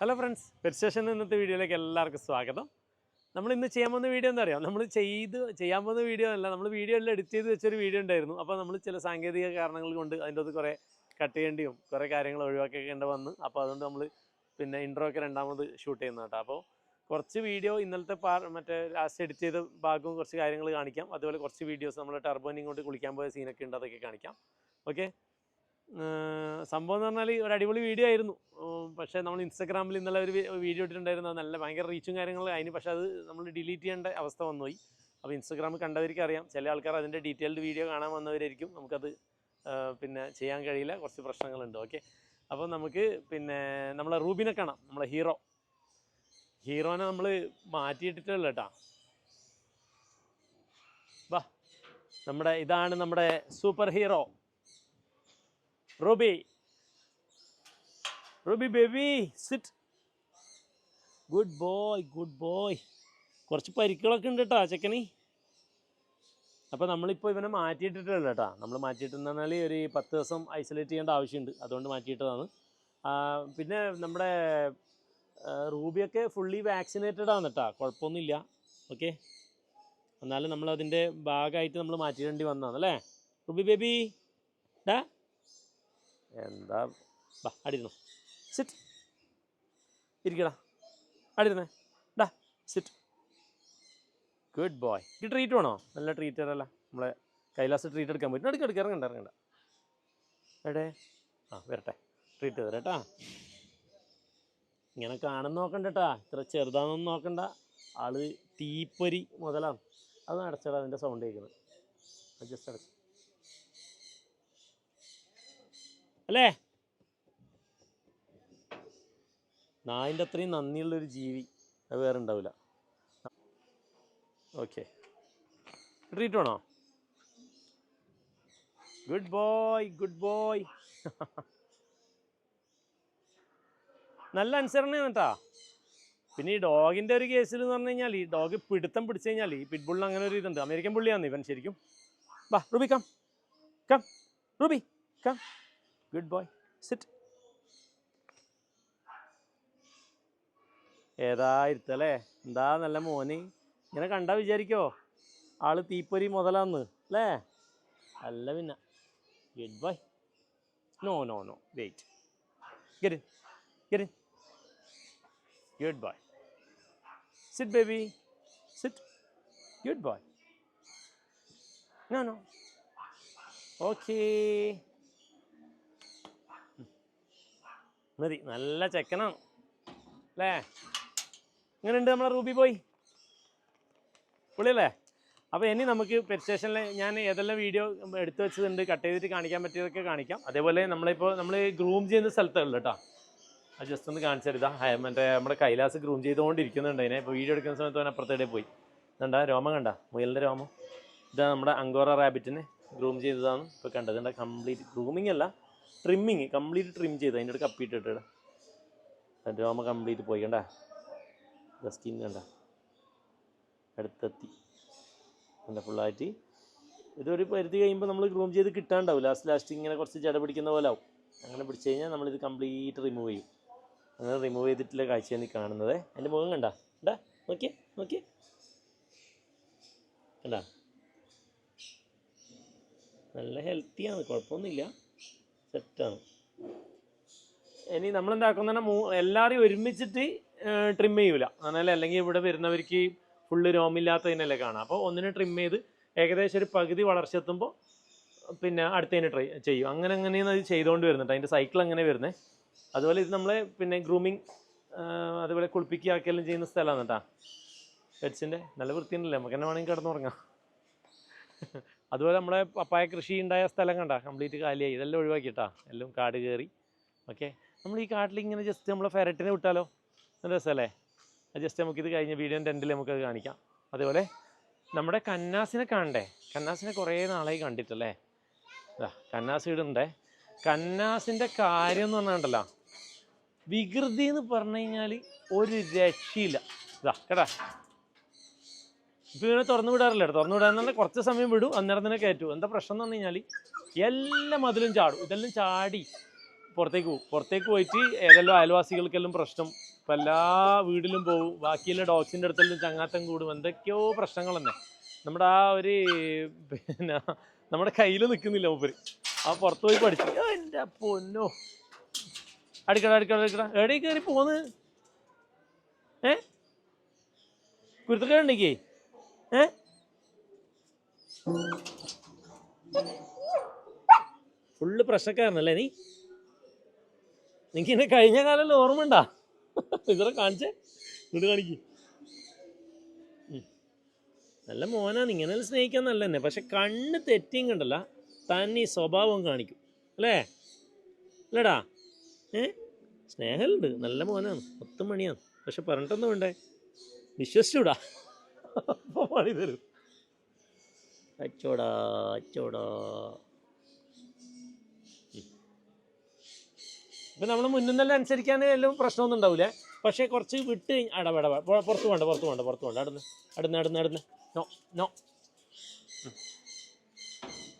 Hello friends pet ഇന്നത്തെ വീഡിയോയിലേക്ക് എല്ലാവർക്കും സ്വാഗതം. നമ്മൾ ഇന്ന് ചെയ്യാൻ പോകുന്ന വീഡിയോ എന്താ അറിയാം? നമ്മൾ ചെയ്ത് ചെയ്യാൻ പോകുന്ന വീഡിയോ അല്ല നമ്മൾ വീഡിയോ എഡിറ്റ് ചെയ്ത് വെച്ചൊരു വീഡിയോ ഉണ്ടായിരുന്നു. അപ്പോൾ നമ്മൾ ചില സാങ്കേതിക കാരണങ്ങൾ കൊണ്ട് അതിന്റെ അത് കുറേ കട്ട് ചെയ്യേണ്ടിയും കുറേ കാര്യങ്ങൾ ഒഴിവാക്കേണ്ട വന്ന്. അപ്പോൾ അതുകൊണ്ട് നമ്മൾ പിന്നെ ഇൻട്രോ ഒക്കെ രണ്ടാമത് ഷൂട്ട് ചെയ്യുന്ന കേട്ടോ. അപ്പോൾ കുറച്ച് വീഡിയോ ഇന്നലത്തെ പാ മറ്റേ ലാസ്റ്റ് എഡിറ്റ് ചെയ്ത ഭാഗവും കുറച്ച് കാര്യങ്ങൾ കാണിക്കാം. അതുപോലെ കുറച്ച് വീഡിയോസ് നമ്മൾ ടർബോനിങ് കൊണ്ട് കുളിക്കാൻ പോയ സീനൊക്കെ ഉണ്ട് അതൊക്കെ കാണിക്കാം. ഓക്കെ സംഭവം എന്ന് പറഞ്ഞാൽ ഒരു അടിപൊളി വീഡിയോ ആയിരുന്നു. പക്ഷേ നമ്മൾ ഇൻസ്റ്റാഗ്രാമിൽ ഇന്നലെ ഒരു വീഡിയോ ഇട്ടിട്ടുണ്ടായിരുന്നു. അത് നല്ല ഭയങ്കര റീച്ചും കാര്യങ്ങളും അതിന് പക്ഷേ അത് നമ്മൾ ഡിലീറ്റ് ചെയ്യേണ്ട അവസ്ഥ വന്നുപോയി. അപ്പോൾ ഇൻസ്റ്റാഗ്രാമിൽ കണ്ടവർക്ക് അറിയാം. ചില ആൾക്കാർ അതിന്റെ ഡീറ്റെയിൽഡ് വീഡിയോ കാണാൻ വന്നവരായിരിക്കും. നമുക്കത് പിന്നെ ചെയ്യാൻ കഴിയില്ല. കുറച്ച് പ്രശ്നങ്ങളുണ്ട്. ഓക്കെ അപ്പോൾ നമുക്ക് പിന്നെ നമ്മളെ റൂബിനെ കാണാം. നമ്മളെ ഹീറോ ഹീറോനെ നമ്മൾ മാറ്റിയിട്ടിട്ടുള്ള കേട്ടാ വാ. നമ്മുടെ ഇതാണ് നമ്മുടെ super hero Ruby Ruby baby sit good boy good boy കുറച്ച് പരിക്കുകളൊക്കെ ഉണ്ട് കേട്ടോ ചെക്കനി. അപ്പോൾ നമ്മളിപ്പോൾ ഇവനെ മാറ്റിയിട്ടിട്ടില്ല കേട്ടോ നമ്മൾ മാറ്റിയിട്ടെന്ന് പറഞ്ഞാൽ ഒരു പത്ത് ദിവസം ഐസൊലേറ്റ് ചെയ്യേണ്ട ആവശ്യമുണ്ട്. അതുകൊണ്ട് മാറ്റിയിട്ടതാണ്. പിന്നെ നമ്മുടെ റൂബിയൊക്കെ ഫുള്ളി വാക്സിനേറ്റഡ് ആണ് കേട്ടോ കുഴപ്പമൊന്നുമില്ല. ഓക്കെ? എന്നാലും നമ്മൾ അതിന്റെ ഭാഗമായിട്ട് നമ്മൾ മാറ്റിയിടേണ്ടി വന്നതാണ് അല്ലേ? Ruby baby. ഡാ. എന്താ? ബാ അടിയിരുന്നു സിറ്റ് ഇരിക്കടാ. അടിയിരുന്നേ ഡാ സിറ്റ് ഗുഡ് ബോയ് ഈ ട്രീറ്റ് വേണോ? നല്ല ട്രീറ്റ് തരല്ല നമ്മളെ കൈലാസ് ട്രീറ്റ് എടുക്കാൻ പറ്റും എടുക്ക എടുക്ക ഇറങ്ങണ്ട ഇറങ്ങണ്ട. എടേ. ആ വരട്ടെ. ട്രീറ്റ് തരാം കേട്ടാ ഇങ്ങനെ കാണുന്ന നോക്കണ്ട കേട്ടാ ഇത്ര ചെറുതാണെന്നൊന്നും നോക്കണ്ട. ആൾ തീപ്പൊരി മുതലാണ് അത് അടച്ചടാ അതിന്റെ സൗണ്ട് കേൾക്കുന്നത്. അഡ്ജസ്റ്റ് അടച്ചു. അല്ലേ? നായിന്റെ അത്രയും നന്ദിയുള്ളൊരു ജീവി അത് വേറെ ഉണ്ടാവില്ല. ഓക്കെ. ട്രീറ്റ് വേണോ ഗുഡ് ബോയ് ഗുഡ് ബോയ് നല്ല അനുസരണയാണ് കേട്ടാ. പിന്നെ ഈ ഡോഗിന്റെ ഒരു കേസിൽ എന്ന് പറഞ്ഞു കഴിഞ്ഞാൽ ഈ ഡോഗ് പിടുത്തം പിടിച്ചു കഴിഞ്ഞാൽ ഈ പിറ്റ്ബുള്ളിന് അങ്ങനെ ഒരു ഇതുണ്ട്. അമേരിക്കൻ പുള്ളിയാണ് ഇവൻ ശരിക്കും. ബാ Ruby come come Ruby come good boy. Sit. ഏതാ ഇരുത്തല്ലേ എന്താ നല്ല മോന്? ഇങ്ങനെ കണ്ടാ വിചാരിക്കോ? ആൾ തീപ്പൊരി മുതലാന്ന് അല്ലേ? അല്ല പിന്നെ. Good boy. No no no. Wait. ഗരി ഗരി good boy. Sit baby. Sit. Good boy. No no. Okay. മതി. നല്ല ചെക്കനാണ്. അല്ലേ? എങ്ങനെയുണ്ട് നമ്മളെ റൂബി പോയി പുള്ളിയല്ലേ? അപ്പോൾ ഇനി നമുക്ക് പെറ്റ് സ്റ്റേഷനിൽ ഞാൻ ഏതെല്ലാം വീഡിയോ എടുത്തു വെച്ചതുണ്ട് കട്ട് ചെയ്തിട്ട് കാണിക്കാൻ പറ്റിയതൊക്കെ കാണിക്കാം. അതേപോലെ നമ്മളിപ്പോൾ നമ്മൾ ഗ്രൂം ചെയ്യുന്ന സ്ഥലത്തുള്ള കേട്ടോ അത് ജസ്റ്റ് ഒന്ന് കാണിച്ചു മറ്റേ നമ്മുടെ കൈലാസ് ഗ്രൂം ചെയ്തുകൊണ്ടിരിക്കുന്നുണ്ട് അതിനെ. ഇപ്പോൾ വീഡിയോ എടുക്കുന്ന സമയത്ത് അവൻ അപ്പുറത്തേടെ പോയി. കണ്ട രോമം കണ്ട? മുയലിന്റെ രോമം? ഇതാ നമ്മുടെ അങ്കോറ റാബിറ്റിനെ ഗ്രൂം ചെയ്തതാണ്. ഇപ്പോൾ കണ്ടത് കണ്ട കംപ്ലീറ്റ് ഗ്രൂമിങ് അല്ല. ട്രിമ്മിങ് കംപ്ലീറ്റ് ട്രിം ചെയ്ത്. അതിന്റെ അടുത്ത് കപ്പിയിട്ടിട്ട് രോമ കംപ്ലീറ്റ് പോയി കണ്ട? സ്കിൻ കണ്ട. അടുത്തെത്തി. എന്റെ ഫുള്ളായിട്ട് ഇതൊരു പരിധി കഴിയുമ്പോൾ നമ്മൾ ഗ്രൂം ചെയ്ത് കിട്ടാണ്ടാവും. ലാസ്റ്റ് ലാസ്റ്റ് ഇങ്ങനെ കുറച്ച് ജട പിടിക്കുന്ന പോലെ ആവും. അങ്ങനെ പിടിച്ച് കഴിഞ്ഞാൽ നമ്മളിത് കംപ്ലീറ്റ് റിമൂവ് ചെയ്യും. അങ്ങനെ റിമൂവ് ചെയ്തിട്ടുള്ള കാഴ്ചയാണ് ഈ കാണുന്നത്. എന്റെ മുഖം കണ്ട? കണ്ടാ? നോക്കിയേ നോക്കിയേ. കണ്ടാ? നല്ല ഹെൽത്തിയാണ് കുഴപ്പമൊന്നുമില്ല. സെറ്റാണ് ഇനി നമ്മൾ എന്താക്കുന്ന എല്ലാവരെയും ഒരുമിച്ചിട്ട് ട്രിം ചെയ്യൂല. എന്നാൽ അല്ലെങ്കിൽ ഇവിടെ വരുന്നവർക്ക് ഫുള്ള് രോമില്ലാത്തതിനല്ലേ കാണാം. അപ്പോൾ ഒന്നിനെ ട്രിം ചെയ്ത് ഏകദേശം ഒരു പകുതി വളർച്ച എത്തുമ്പോൾ പിന്നെ അടുത്തതിന് ട്രൈ ചെയ്യും. അങ്ങനെ അങ്ങനെയാണ് അത് ചെയ്തുകൊണ്ട് വരുന്നുണ്ട് അതിന്റെ സൈക്കിൾ അങ്ങനെ വരുന്നത് അതുപോലെ ഇത് നമ്മളെ പിന്നെ ഗ്രൂമിങ് അതുപോലെ കുളിപ്പിക്കുക ചെയ്യുന്ന സ്ഥലമാണ് കേട്ടോ. പെറ്റ്സിന്റെ നല്ല വൃത്തിയുണ്ടല്ലേ? നമുക്ക് തന്നെ വേണമെങ്കിൽ കിടന്നുറങ്ങാം. അതുപോലെ നമ്മുടെ പപ്പായ കൃഷി ഉണ്ടായ സ്ഥലം കണ്ട കംപ്ലീറ്റ് കാലിയായി. ഇതെല്ലാം ഒഴിവാക്കിയിട്ടാ എല്ലാം കാട് കയറി ഓക്കെ നമ്മൾ ഈ കാട്ടിൽ ഇങ്ങനെ ജസ്റ്റ് നമ്മളെ ഫെരട്ടിനെ വിട്ടാലോ? നല്ല രസമല്ലേ അത് ജസ്റ്റ് നമുക്കിത് കഴിഞ്ഞ വീഡിയോ രണ്ടിൽ നമുക്കത് കാണിക്കാം. അതുപോലെ നമ്മുടെ കന്നാസിനെ കാണണ്ടേ? കന്നാസിനെ കുറേ നാളായി കണ്ടിട്ടല്ലേ? ഇതാ കന്നാസ് ഇടുണ്ടേ കന്നാസിന്റെ കാര്യം എന്ന് പറഞ്ഞാണ്ടല്ലോ. വികൃതി എന്ന് പറഞ്ഞു കഴിഞ്ഞാൽ ഒരു രക്ഷയില്ല. ഇതാ കേട്ടാ? ഇപ്പം ഇങ്ങനെ തുറന്നു വിടാറില്ല. തുറന്നു വിടാന്ന് കുറച്ച് സമയം വിടും. അന്നേരം തന്നെ കയറ്റും. എന്താ പ്രശ്നം എന്ന് പറഞ്ഞു കഴിഞ്ഞാൽ എല്ലാ മതിലും ചാടും. ഇതെല്ലാം ചാടി പുറത്തേക്ക് പോകും പുറത്തേക്ക് പോയിട്ട് ഏതെല്ലാം അയൽവാസികൾക്കെല്ലാം പ്രശ്നം. ഇപ്പം എല്ലാ വീട്ടിലും പോകും ബാക്കിയുള്ള ഡോഗ്സിന്റെ അടുത്തെല്ലാം ചങ്ങാത്തം കൂടും. എന്തൊക്കെയോ പ്രശ്നങ്ങൾ തന്നെ നമ്മുടെ ആ ഒരു പിന്നെ നമ്മുടെ കയ്യിൽ നിൽക്കുന്നില്ല മൂപ്പര്. ആ പുറത്ത് പോയി പഠിച്ചു. എന്റെ പൊന്നോ. അടിക്കട അടിക്കട അടിക്കട. എവിടെ കയറി പോന്ന്? ഏ? കുരുത്തക്കേടുണ്ടെങ്കേ ഏ? ഫുള്ള് പ്രശ്നക്കാരനല്ലേ നീ? നിനക്ക് എന്നെ കഴിഞ്ഞ കാലം ഓർമ്മ ഉണ്ടാ ഇതൊക്കെ കാണിച്ചേ. ഇങ്ങോട്ട് കാണിക്ക്. നല്ല മോനാണ് ഇങ്ങനെ സ്നേഹിക്കാൻ നല്ല തന്നെ പക്ഷെ കണ്ണ് തെറ്റിയും കണ്ടല്ല തന്നെ ഈ സ്വഭാവം കാണിക്കും. അല്ലേ? അല്ലേടാ. ഏ? സ്നേഹമുണ്ട് നല്ല മോനാണ്. പത്ത് മണിയാണ്. പക്ഷെ പറഞ്ഞിട്ടൊന്നും വേണ്ടേ? വിശ്വസിച്ചൂടാ. അപ്പോൾ പണി തരും. അച്ചോടാ അച്ചോടാ. ഇപ്പം നമ്മൾ മുന്നിൽ നിന്നെല്ലാം അനുസരിക്കാൻ എല്ലാം പ്രശ്നമൊന്നും ഉണ്ടാവില്ല പക്ഷേ കുറച്ച് വിട്ട് അടവട പുറത്ത് വേണ്ട പുറത്ത് വേണ്ട പുറത്ത് വേണ്ട അടുന്ന് അടുന്ന് അടുന്ന് അടുന്ന് നോ നോ.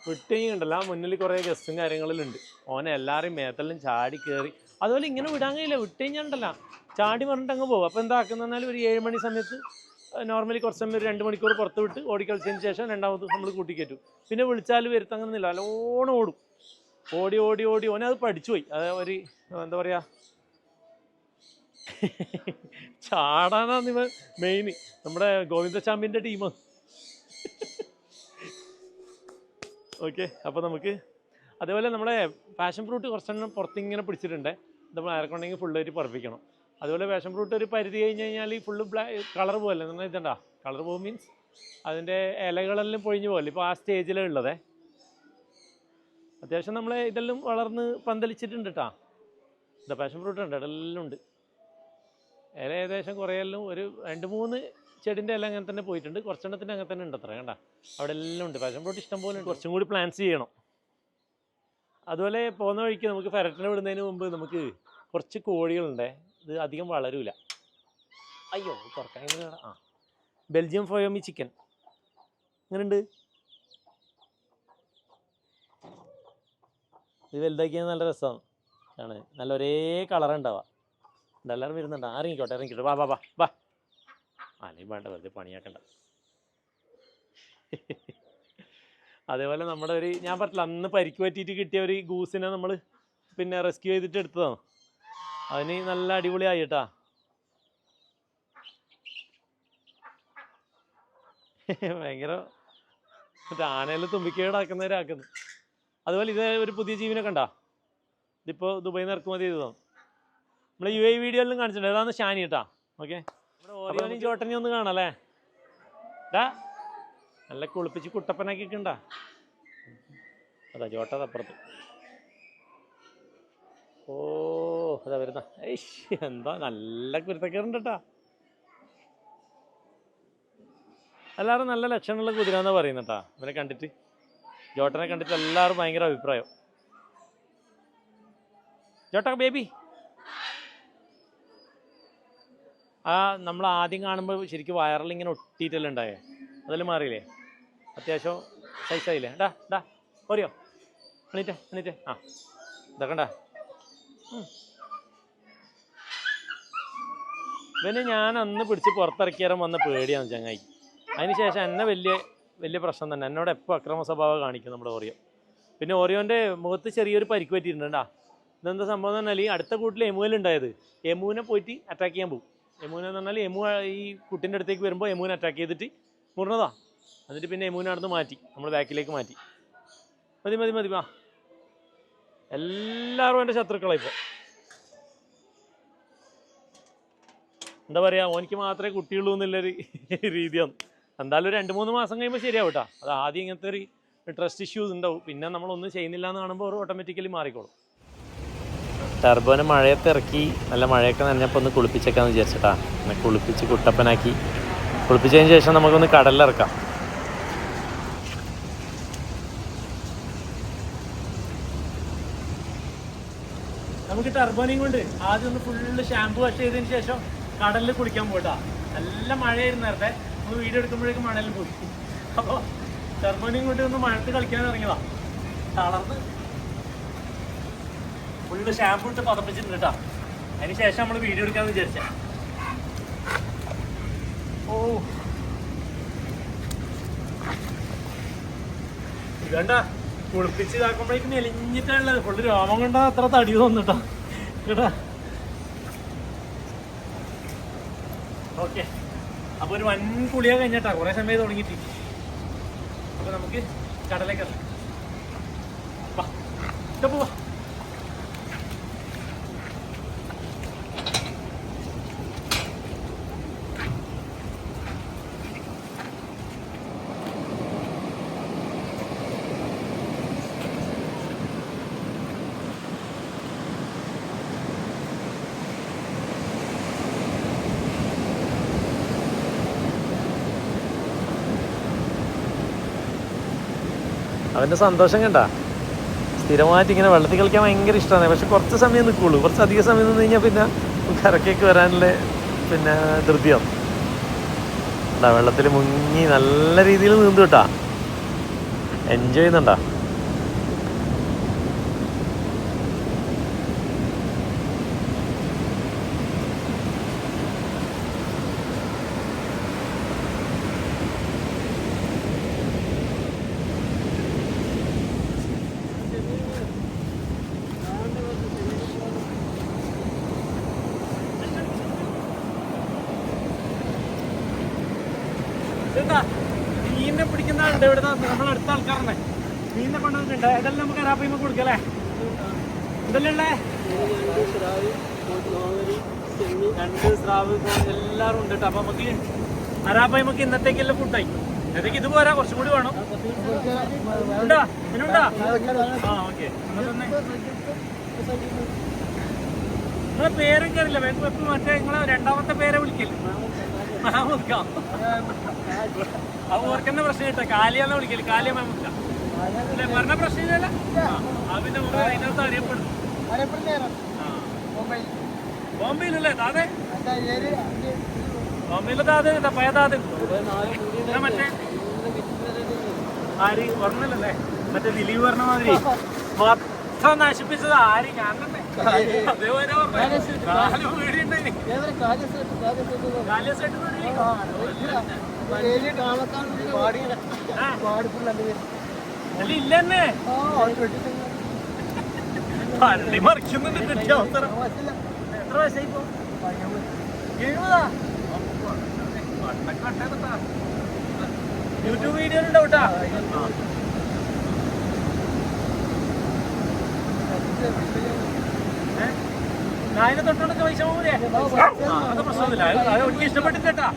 വിട്ട് കഴിഞ്ഞുണ്ടല്ലോ മുന്നിൽ കുറേ ഗസ്റ്റും കാര്യങ്ങളിലുണ്ട്. ഓനെ എല്ലാവരെയും മേത്തെല്ലാം ചാടി കയറി അതുപോലെ ഇങ്ങനെ വിടാൻ കഴിയില്ല. വിട്ട് കഴിഞ്ഞാണ്ടല്ല ചാടി പറഞ്ഞിട്ട് അങ്ങ് പോകും അപ്പോൾ എന്താക്കുന്നതെന്നാൽ ഒരു ഏഴ് മണി സമയത്ത് നോർമലി കുറച്ച് സമയം ഒരു രണ്ട് മണിക്കൂർ പുറത്ത് വിട്ട് ഓടിക്കളിച്ചതിന് ശേഷം രണ്ടാമത് നമ്മൾ കൂട്ടിക്കയറ്റും പിന്നെ വിളിച്ചാൽ വരുത്തങ്ങുന്നില്ല നല്ലോണം ഓടും. ഓടി ഓടി ഓടി. ഓനെ അത് പഠിച്ചുപോയി അത് ഒരു എന്താ പറയാ? ചാടാനാണ് ഇവ മെയിൻ നമ്മുടെ ഗോവിന്ദചാമ്പിന്റെ ടീം ഓക്കെ അപ്പോൾ നമുക്ക് അതേപോലെ നമ്മുടെ പാഷൻ ഫ്രൂട്ട് കുറച്ചെണ്ണം പുറത്തിങ്ങനെ പിടിച്ചിട്ടുണ്ട്. നമ്മൾ അയർക്കൊണ്ടെങ്കിൽ ഫുള്ളായിട്ട് പറപ്പിക്കണം. അതുപോലെ വേഷം ഫ്രൂട്ട് ഒരു പരിധി കഴിഞ്ഞ് കഴിഞ്ഞാൽ ഈ ഫുള്ള് ബ്ലാ കളർ പോകല്ലേ എന്ന് ഇതണ്ട? കളർ പോകും മീൻസ് അതിന്റെ ഇലകളെല്ലാം പൊഴിഞ്ഞു പോകല്ലേ ഇപ്പോൾ ആ സ്റ്റേജിലേ ഉള്ളതേ. അത്യാവശ്യം നമ്മൾ ഇതെല്ലാം വളർന്ന് പന്തലിച്ചിട്ടുണ്ട് കേട്ടോ ഇതാ പാഷൻ ഫ്രൂട്ട് ഉണ്ട് ഇതെല്ലാം ഉണ്ട്. ഇല ഏകദേശം കുറേ എല്ലാം ഒരു രണ്ട് മൂന്ന് ചെടിന്റെ ഇല അങ്ങനെ തന്നെ പോയിട്ടുണ്ട്. കുറച്ചെണ്ണത്തിന്റെ അങ്ങനെ തന്നെ ഉണ്ട് അത്ര കണ്ട? അവിടെ എല്ലാം ഉണ്ട്. പാഷൻ ഫ്രൂട്ട് ഇഷ്ടം പോലെ ഉണ്ട്. കുറച്ചും കൂടി പ്ലാൻസ് ചെയ്യണം. അതുപോലെ പോകുന്ന വഴിക്ക് നമുക്ക് ഫെരറ്റിനെ വിടുന്നതിന് മുമ്പ് നമുക്ക് കുറച്ച് കോഴികളുണ്ട്. ഇത് അധികം വളരൂല. അയ്യോ തുറക്കാൻ ആ. ബെൽജിയം ഫോയോമി ചിക്കൻ എങ്ങനെയുണ്ട്? ഇത് വലുതാക്കിയാൽ നല്ല രസമാണ് ആണ്. നല്ല ഒരേ കളർ ഉണ്ടാവുക ഇതെല്ലാവരും വരുന്നുണ്ട്. ഇറങ്ങിക്കോട്ടെ ഇറങ്ങിക്കോട്ടെ. വാ വാ വാ വാ. അല്ലെങ്കിൽ വേണ്ട വെറുതെ പണിയാക്കണ്ട. അതേപോലെ നമ്മുടെ ഒരു ഞാൻ പറഞ്ഞില്ല അന്ന് പരിക്ക് പറ്റിയിട്ട് കിട്ടിയ ഒരു ഗൂസിനെ നമ്മൾ പിന്നെ റെസ്ക്യൂ ചെയ്തിട്ട് എടുത്തതാണ്. അതിന് നല്ല അടിപൊളിയായി കേട്ടാ ഭയങ്കര ആനയിൽ തുമ്പിക്കേടാക്കുന്നവരാക്കുന്നു. അതുപോലെ ഇത് ഒരു പുതിയ ജീവനെ കണ്ട. ഇതിപ്പോൾ ദുബൈയിൽ നിന്ന് ഇറക്കുമതി ചെയ്തതാണ് നമ്മൾ യു ഐ വീഡിയോയിലും കാണിച്ചിട്ടുണ്ട്. അതാണ് ഷാനി കേട്ടാ ഓക്കെ. ഓറിയോനെയും ചോട്ടനെയും ഒന്ന് കാണാല്ലേ ഡാ. നല്ല കുളിപ്പിച്ച് കുട്ടപ്പനാക്കി കണ്ട അതാ ചോട്ടതപ്പുറത്ത് ഓ. അതാ വരുന്ന. ഏയ് എന്താ നല്ല കുരുത്തക്കേറുണ്ട് കേട്ടാ എല്ലാവരും നല്ല ലക്ഷണമുള്ള കുതിരാന്നാ പറയുന്നട്ടാ. ഇവനെ കണ്ടിട്ട്. ജോട്ടനെ കണ്ടിട്ട് എല്ലാവരും ഭയങ്കര അഭിപ്രായം. ജോട്ട ബേബി. ആ നമ്മൾ ആദ്യം കാണുമ്പോൾ ശരിക്കും വയറിൽ ഇങ്ങനെ ഒട്ടിയിട്ടല്ലേ ഉണ്ടായേ? അതെല്ലാം മാറിയില്ലേ? അത്യാവശ്യം സൈസായില്ലേ ഡാ ഡാ പോരിയോ എണീറ്റേ എണീറ്റേ. ആ ഇതൊക്കെ ഇവനെ ഞാൻ അന്ന് പിടിച്ച് പുറത്തിറക്കിയാലും വന്ന പേടിയാണ് ചങ്ങായി. അതിനുശേഷം എന്നെ വലിയ വലിയ പ്രശ്നം തന്നെ. എന്നോട് എപ്പോൾ അക്രമ സ്വഭാവം കാണിക്കും നമ്മുടെ ഓറിയോ. പിന്നെ ഓറിയോന്റെ മുഖത്ത് ചെറിയൊരു പരിക്ക് പറ്റിയിട്ടുണ്ടാ ഇതെന്താ സംഭവം എന്ന് പറഞ്ഞാൽ ഈ അടുത്ത കൂട്ടിൽ എമുവിലുണ്ടായത് എമുവിനെ പോയിട്ട് അറ്റാക്ക് ചെയ്യാൻ പോകും എമുവിനെന്ന് പറഞ്ഞാൽ എമു ഈ കുട്ടിന്റെ അടുത്തേക്ക് വരുമ്പോൾ എമുവിനെ അറ്റാക്ക് ചെയ്തിട്ട് മുറിഞ്ഞതാ. എന്നിട്ട് പിന്നെ എമുവിനെ അടുത്ത് മാറ്റി. നമ്മൾ ബാക്കിലേക്ക് മാറ്റി. മതി മതി മതി വാ. എല്ലാവരും എന്റെ ശത്രുക്കളാണ് എന്താ പറയുക ഓനിക്ക് മാത്രമേ കുട്ടിയുള്ളൂ എന്നുള്ളൊരു രീതിയാണ് എന്തായാലും ഒരു രണ്ട് മൂന്ന് മാസം കഴിയുമ്പോൾ ശരിയാവും കേട്ടോ അത് ആദ്യം ഇങ്ങനത്തെ ഒരു ട്രസ്റ്റ് ഇഷ്യൂസ് ഉണ്ടാവും. പിന്നെ നമ്മളൊന്നും ചെയ്യുന്നില്ല എന്ന് കാണുമ്പോൾ ഓട്ടോമാറ്റിക്കലി മാറിക്കോളും. ടർബോനെ മഴയത്ത് ഇറക്കി നല്ല മഴയൊക്കെ നനഞ്ഞപ്പോൾ ഒന്ന് കുളിപ്പിച്ചേക്കാന്ന് വിചാരിച്ചിട്ടാ. എന്നെ കുളിപ്പിച്ച് കുട്ടപ്പനാക്കി. കുളിപ്പിച്ചതിന് ശേഷം നമുക്കൊന്ന് കടലിലിറക്കാം നമുക്ക് ടർബോനെയും കൊണ്ട് ആദ്യം ഒന്ന് ഫുള്ള് ഷാമ്പു വാഷ് ചെയ്തതിന് ശേഷം കടലിൽ കുളിക്കാൻ പോയിട്ടാ. നല്ല മഴയായിരുന്നു നേരത്തെ. നമ്മൾ വീഡിയോ എടുക്കുമ്പോഴേക്കും മണലിൽ പോയി. അപ്പോൾ ടർബോനെയും കൊണ്ട് ഒന്ന് മഴത്ത് കളിക്കാൻ ഇറങ്ങിയതാ. തളർന്ന്. ഫുള്ള് ഷാമ്പു ഇട്ട് പതപ്പിച്ചിട്ടുണ്ട് കേട്ടോ അതിന് ശേഷം നമ്മൾ വീഡിയോ എടുക്കാന്ന് വിചാരിച്ച. ഓ. ഇതണ്ട കുളിപ്പിച്ച് ഇതാക്കുമ്പോഴേക്കും മെലിഞ്ഞിട്ടുള്ളത് ഫുള്ള് രോമം കണ്ടാ അത്ര തടി തോന്നിട്ടാ കേട്ടാ? ഓക്കെ അപ്പൊ ഒരു വൻ പുളിയ കഴിഞ്ഞിട്ടാ. കുറെ സമയം തുടങ്ങിയിട്ട് അപ്പൊ നമുക്ക് കടലേക്ക് ഇറങ്ങാം. അവന്റെ സന്തോഷം കണ്ട. സ്ഥിരമായിട്ട് ഇങ്ങനെ വെള്ളത്തിൽ കളിക്കാൻ ഭയങ്കര ഇഷ്ടമാണ് പക്ഷെ കുറച്ച് സമയം നിൽക്കുള്ളൂ. കുറച്ച് അധിക സമയം നിന്ന് കഴിഞ്ഞാൽ പിന്നെ കരക്കേക്ക് വരാനുള്ള പിന്നെ ധൃതിയാവും. വെള്ളത്തിൽ മുങ്ങി നല്ല രീതിയിൽ നീന്തു കേട്ടാ എൻജോയ് ചെയ്യുന്നുണ്ടാ ഇതെന്താ മീനിനെ ആളുണ്ട് ഇവിടെ നമ്മളെ അടുത്ത ആൾക്കാരനെ മീനിനെ കൊണ്ടുവന്നിട്ടുണ്ട്. ഇതെല്ലാം നമുക്ക് അരാപ്പയ്മ കൊടുക്കല്ലേ ഇതെല്ലാം ഉള്ളേ? രണ്ട് സ്രാവ് എല്ലാവരും ഉണ്ട് കേട്ടോ അപ്പൊ നമുക്ക് അരാപ്പയ്മക്ക് ഇന്നത്തേക്കെല്ലാം ഫുഡായി ഇന്നത്തേക്ക് ഇത് പോരാ കുറച്ചും കൂടി വേണം. ഉണ്ടാ? ഇതിനുണ്ടാ ആ ഓക്കെ. നിങ്ങളെ പേരും കയറില്ല വേഗം മറ്റേ നിങ്ങളെ രണ്ടാമത്തെ പേരെ വിളിക്കില്ല? മാമുക്കാം അത് ഓർക്കുന്ന പ്രശ്നം കിട്ടാ കാലിയാന്ന് വിളിക്കൽ? കാലിയ മാമുക്ക അല്ലേ പറഞ്ഞ പ്രശ്നമില്ലല്ല? പിന്നെ നമുക്ക് അതിനകത്ത് അറിയപ്പെടുന്നു ബോംബെയിലല്ലേ താതെ ബോംബെയിലെ താതെ പയ താതെ മറ്റേ ആര്? പറഞ്ഞല്ലേ മറ്റേ ദിലീപ് പറഞ്ഞ മാതിരി. മൊത്തം നശിപ്പിച്ചത്. ആര്? ഞാൻ തന്നെ അതേപോലെ വീടുണ്ടായി കാലിയസായിട്ട് അല്ല പള്ളി മറിക്കുന്നുണ്ട് കിട്ടിയ അവസരം. എത്ര വയസ്സായി ഇപ്പൊ എഴുപതാ? യൂട്യൂബ് വീഡിയോ ഉണ്ടാവും കേട്ടാ നായനെ തൊട്ടോണ്ടൊക്കെ പൈസ പോകൂലേ അത് പ്രശ്നമൊന്നുമില്ല. അത് എനിക്ക് ഇഷ്ടപ്പെട്ടില്ല കേട്ടാ.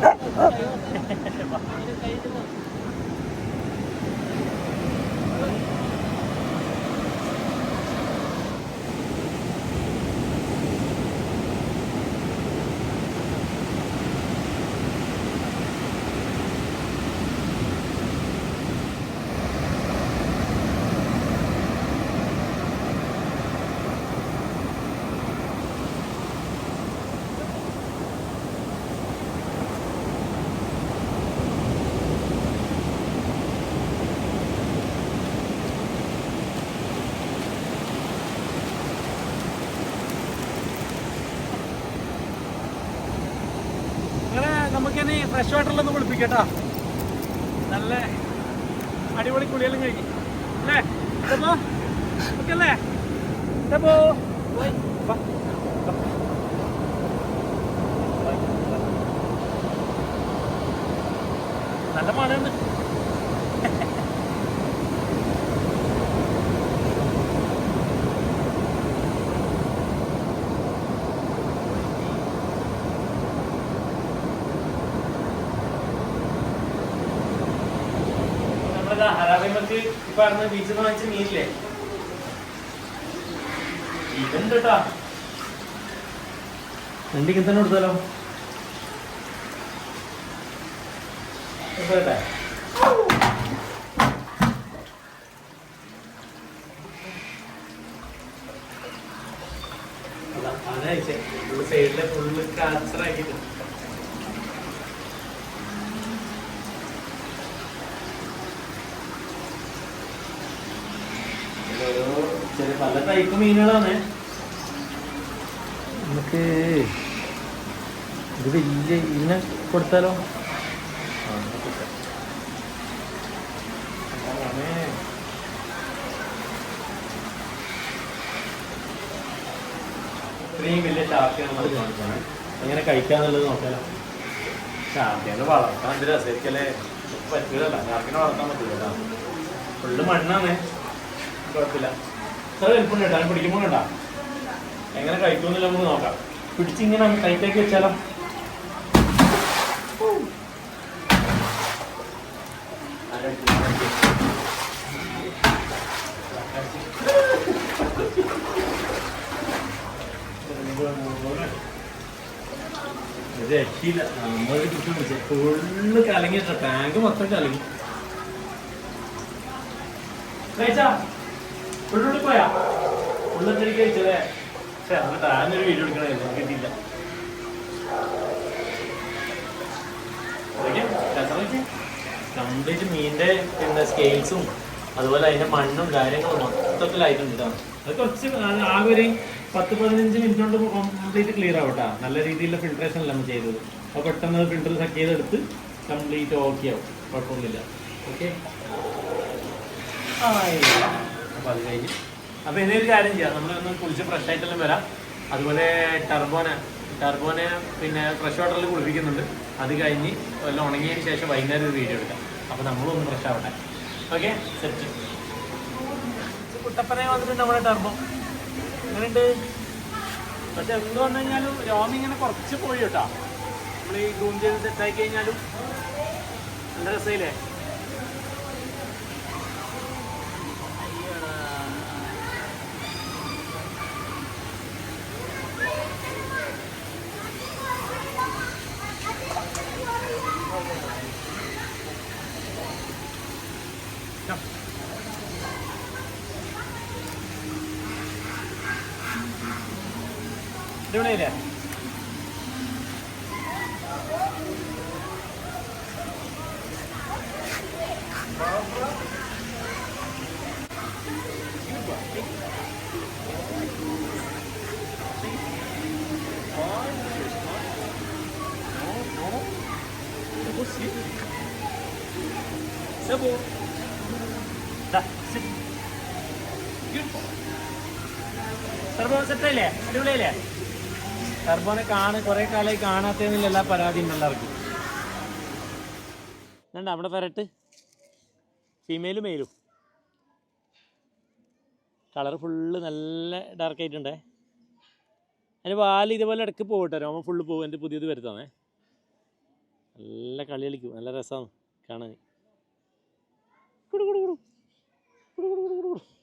ヘヘヘヘ。നമുക്കിനി ഫ്രഷ് വാട്ടറിലൊന്ന് കുളിപ്പിക്കട്ടോ. നല്ല അടിപൊളി കുളിയെല്ലാം കഴിഞ്ഞു. അല്ലേ? ഇതപ്പോ? ഓക്കെ അല്ലേ ഇതപ്പോ. നല്ല മഴയുണ്ട് നമ്മളിതാ ഹരാബിമക്ക് ഇപ്പൊ അന്ന് ബീച്ചിൽ നിന്ന് വാങ്ങിച്ച മീനില്ലേ ഇതുണ്ട് കേട്ടോ വണ്ടിക്ക് തന്നെ കൊടുത്താലോ അതായത് സൈഡിലെ ഫുള്ള് കാച്ചറാക്കിട്ട് ഓരോ പല ടൈപ്പ് മീനുകളാണ്. നമുക്ക് ഇത് വലിയ ഇതിനെ കൊടുത്താലോ. ഇത്രയും വലിയ നമ്മൾ കാണിക്കുന്നത് എങ്ങനെ കഴിക്കാന്നുള്ളത് നോക്കാലോ. ഷാർക്കിനെ വളർത്താൻ എന്ത് രസമായിരിക്കല്ലേ പറ്റൂലല്ല. ചാർക്കിനെ വളർത്താൻ പറ്റില്ല ഫുള്ള് മണ്ണാണ്. കുഴപ്പമില്ല. ഇത്ര വലിപ്പം കേട്ടോ. പിടിക്കുമ്പോൾ കേട്ടാ എങ്ങനെ കഴിക്കുമെന്നില്ല നമുക്ക് നോക്കാം. പിടിച്ചിങ്ങനെ കൈത്തേക്ക് വെച്ചാലോ? രക്ഷയില്ല. നമ്മൾ ഫുള്ള് കലങ്ങിട്ടോ ടാങ്ക് മൊത്തം കലങ്ങി. കഴിച്ചാ? വീഡിയോ കംപ്ലീറ്റ് മീനിന്റെ പിന്നെ സ്കെയിൽസും അതുപോലെ അതിന്റെ മണ്ണും കാര്യങ്ങളും മൊത്തത്തിലായിട്ടുണ്ട് കേട്ടോ അത് കുറച്ച് ആ- ആകെ ഒരു പത്ത് പതിനഞ്ച് മിനിറ്റ് കൊണ്ട് കംപ്ലീറ്റ് ക്ലിയർ ആവട്ടാ നല്ല രീതിയിലുള്ള ഫിൽട്രേഷൻ അല്ല നമ്മൾ ചെയ്തത്. അപ്പോൾ പെട്ടെന്ന് ഫിൽറ്റർ സെറ്റ് ചെയ്തെടുത്ത് കംപ്ലീറ്റ് ഓക്കെ ആവും. കുഴപ്പമൊന്നുമില്ല. ഓക്കെ. അപ്പോൾ അത് കഴിഞ്ഞ് അപ്പോൾ ഇനി ഒരു കാര്യം ചെയ്യാം. നമ്മളൊന്ന് കുളിച്ച് ഫ്രഷ് ആയിട്ടെല്ലാം വരാം. അതുപോലെ ടർബോന ടർബോനെ പിന്നെ ഫ്രഷ് വാട്ടറിൽ കുളിപ്പിക്കുന്നുണ്ട്. അത് കഴിഞ്ഞ് വല്ല ഉണങ്ങിയതിന് ശേഷം വൈകുന്നേരം ഒരു വീഡിയോ എടുക്കാം. അപ്പോൾ നമ്മളൊന്ന് ഫ്രഷ് ആവട്ടെ. ഓക്കെ സെറ്റ് കുട്ടപ്പനെ വന്നിട്ടുണ്ട് നമ്മുടെ ടർബോ. എങ്ങനെയുണ്ട്? പക്ഷെ എന്ത് വന്നു കഴിഞ്ഞാലും രോമി ഇങ്ങനെ കുറച്ച് പോയി കേട്ടോ. നമ്മൾ ഈ ഗ്രൂം ചെയ്ത് സെറ്റാക്കി കഴിഞ്ഞാലും നല്ല രസമില്ലേ അടിപൊളിയില്ലേ? അടിപൊളിയല്ലേ? ടർബോനെ കാണാൻ കുറെ കാലമായി കാണാത്തതിനുള്ള എല്ലാ പരാതിയും എല്ലാവർക്കും അവിടെ വരട്ട് ഫീമെയിലും മെയിലും കളർ ഫുള്ള് നല്ല ഡാർക്ക് ആയിട്ടുണ്ടേ? അതിന്റെ വാൽ ഇതുപോലെ ഇടയ്ക്ക് പോകട്ടെ രോമം ഫുള്ള് പോകും എന്റെ പുതിയത് വരുത്താന്നേ. നല്ല കളി കളിക്കും. നല്ല രസമാണ് കാണാൻ. കുടു കുടു കുടു. കുടു കുടു കുടു കുടു.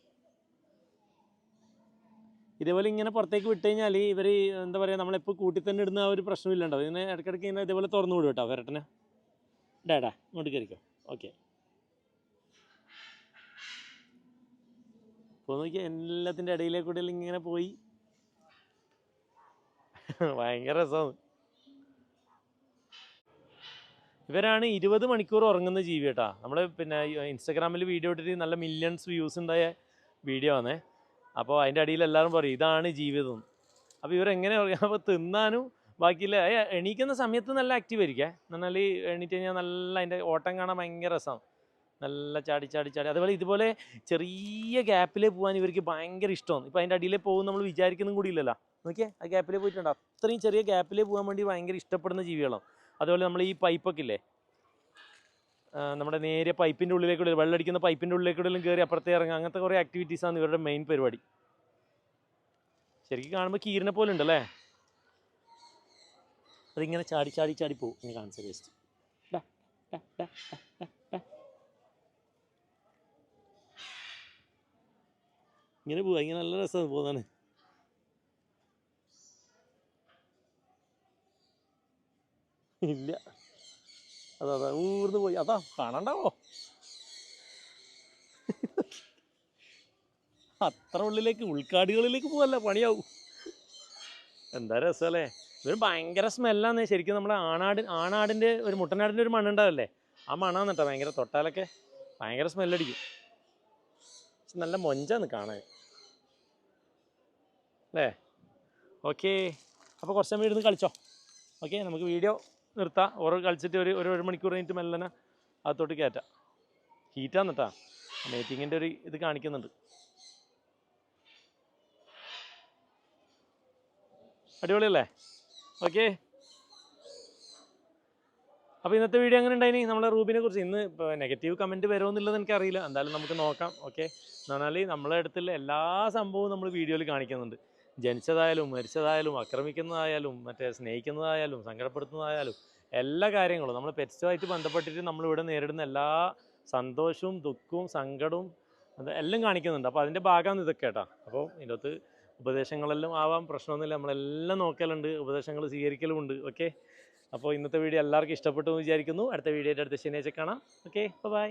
ഇതേപോലെ ഇങ്ങനെ പുറത്തേക്ക് വിട്ട് കഴിഞ്ഞാൽ ഇവർ എന്താ പറയുക നമ്മളെപ്പോൾ കൂട്ടി തന്നെ ഇടുന്ന ആ ഒരു പ്രശ്നമില്ലുണ്ടാവും. ഇതിനെ ഇടയ്ക്കിടയ്ക്ക് ഇങ്ങനെ ഇതേപോലെ തുറന്നു വിടും കേട്ടോ വരട്ടനെ. ഡാടാ ഇങ്ങോട്ട് കയറിക്കോ ഓക്കെ. ഇപ്പോൾ നോക്കിയാൽ എല്ലാത്തിന്റെ ഇടയിലെ കൂടെ ഇങ്ങനെ പോയി. ഭയങ്കര രസമാണ് ഇവരാണ് ഇരുപത് മണിക്കൂർ ഉറങ്ങുന്ന ജീവി കേട്ടാ. നമ്മൾ പിന്നെ ഇൻസ്റ്റാഗ്രാമിൽ വീഡിയോ ഇട്ടിട്ട് നല്ല മില്യൺസ് വ്യൂസ് ഉണ്ടായ വീഡിയോ ആണേ അപ്പോൾ അതിന്റെ അടിയിൽ എല്ലാവരും പറയും ഇതാണ് ജീവിതം. അപ്പോൾ ഇവരെങ്ങനെ പറയാം? അപ്പോൾ തിന്നാനും ബാക്കിയില്ല. എണീക്കുന്ന സമയത്ത് നല്ല ആക്റ്റീവ് ആയിരിക്കുക എന്നാൽ എണീറ്റ് കഴിഞ്ഞാൽ നല്ല അതിന്റെ ഓട്ടം കാണാൻ ഭയങ്കര രസമാണ് നല്ല ചാടി ചാടി ചാടി. അതുപോലെ ഇതുപോലെ ചെറിയ ഗ്യാപ്പിൽ പോകാൻ ഇവർക്ക് ഭയങ്കര ഇഷ്ടമാണ്. ഇപ്പോൾ അതിന്റെ അടിയിലേ പോകും നമ്മൾ വിചാരിക്കുന്നതും കൂടി ഇല്ലല്ലോ നോക്കിയേ ആ ഗ്യാപ്പിലേ പോയിട്ടുണ്ട്? അത്രയും ചെറിയ ഗ്യാപ്പിലേ പോകാൻ വേണ്ടി ഭയങ്കര ഇഷ്ടപ്പെടുന്ന ജീവികളാണ്. അതുപോലെ നമ്മൾ ഈ പൈപ്പൊക്കെ ഇല്ലേ? നമ്മുടെ നേരെ പൈപ്പിന്റെ ഉള്ളിലേക്കൂടെ വെള്ളമടിക്കുന്ന പൈപ്പിന്റെ ഉള്ളിലേക്കൂടെ കയറി അപ്പുറത്തെ ഇറങ്ങുക. അങ്ങനത്തെ കുറേ ആക്ടിവിറ്റീസാണ് ഇവരുടെ മെയിൻ പരിപാടി. ശരിക്കും കാണുമ്പോൾ കീരിനെ പോലെ ഉണ്ടല്ലേ? അതിങ്ങനെ ചാടി ചാടി ചാടി പോകും. ഇങ്ങനെ കാണിച്ച വേസ്റ്റ് ഇങ്ങനെ പോവാ ഇങ്ങനെ നല്ല രസമാണ് പോകുന്നതാണ് ഇല്ല. അതാ അതാ ഊർന്ന് പോയി. അതാ കാണണ്ടാവോ? അത്ര ഉള്ളിലേക്ക് ഉൾക്കാടുകളിലേക്ക് പോവല്ല പണിയാവും. എന്താ രസമല്ലേ ഇവർ ഭയങ്കര സ്മെല്ലാന്ന്. ശരിക്കും നമ്മുടെ ആണാട് ആണാടിന്റെ ഒരു മുട്ടനാടിന്റെ ഒരു മണ്ണുണ്ടാവല്ലേ? ആ മണാന്ന് കേട്ടോ ഭയങ്കര തൊട്ടാലൊക്കെ ഭയങ്കര സ്മെല്ലടിക്കും. നല്ല മൊഞ്ചാന്ന് കാണാൻ. അല്ലേ? ഓക്കേ. അപ്പോൾ കുറച്ച് സമയം ഇരുന്ന് കളിച്ചോ. ഓക്കെ നമുക്ക് വീഡിയോ നിർത്താം. ഓരോ കളിച്ചിട്ട് ഒരു ഒരു ഒരു മണിക്കൂർ കഴിഞ്ഞിട്ട് മെല്ലനെ അകത്തോട്ട് കയറ്റാം. ഹീറ്റാന്ന് കേട്ടാ മേറ്റിങ്ങിന്റെ ഒരു ഇത് കാണിക്കുന്നുണ്ട്. അടിപൊളിയല്ലേ? ഓക്കെ അപ്പോൾ ഇന്നത്തെ വീഡിയോ അങ്ങനെ ഉണ്ടായിനി? നമ്മളെ റൂബിനെ കുറിച്ച്. ഇന്ന് ഇപ്പോൾ നെഗറ്റീവ് കമന്റ് വരുമെന്നുള്ളത് എനിക്കറിയില്ല. എന്തായാലും നമുക്ക് നോക്കാം. ഓക്കെ എന്ന് പറഞ്ഞാൽ നമ്മളെ അടുത്തുള്ള എല്ലാ സംഭവവും നമ്മൾ വീഡിയോയിൽ കാണിക്കുന്നുണ്ട്. ജനിച്ചതായാലും മരിച്ചതായാലും ആക്രമിക്കുന്നതായാലും മറ്റേ സ്നേഹിക്കുന്നതായാലും സങ്കടപ്പെടുത്തുന്നതായാലും എല്ലാ കാര്യങ്ങളും നമ്മൾ പെറ്റ്സുമായിട്ട് ബന്ധപ്പെട്ടിട്ട് നമ്മളിവിടെ നേരിടുന്ന എല്ലാ സന്തോഷവും ദുഃഖവും സങ്കടവും എല്ലാം കാണിക്കുന്നുണ്ട്. അപ്പോൾ അതിന്റെ ഭാഗമാണ് ഇതൊക്കെ കേട്ടോ. അപ്പോൾ ഇതിന്റെ അകത്ത് ഉപദേശങ്ങളെല്ലാം ആവാം. പ്രശ്നമൊന്നുമില്ല. നമ്മളെല്ലാം നോക്കലുണ്ട്. ഉപദേശങ്ങൾ സ്വീകരിക്കലും ഉണ്ട് ഓക്കെ? അപ്പോൾ ഇന്നത്തെ വീഡിയോ എല്ലാവർക്കും ഇഷ്ടപ്പെട്ടു എന്ന് വിചാരിക്കുന്നു. അടുത്ത വീഡിയോയുടെ അടുത്ത ശനിയാഴ്ച കാണാം. ഓക്കെ? ബൈ.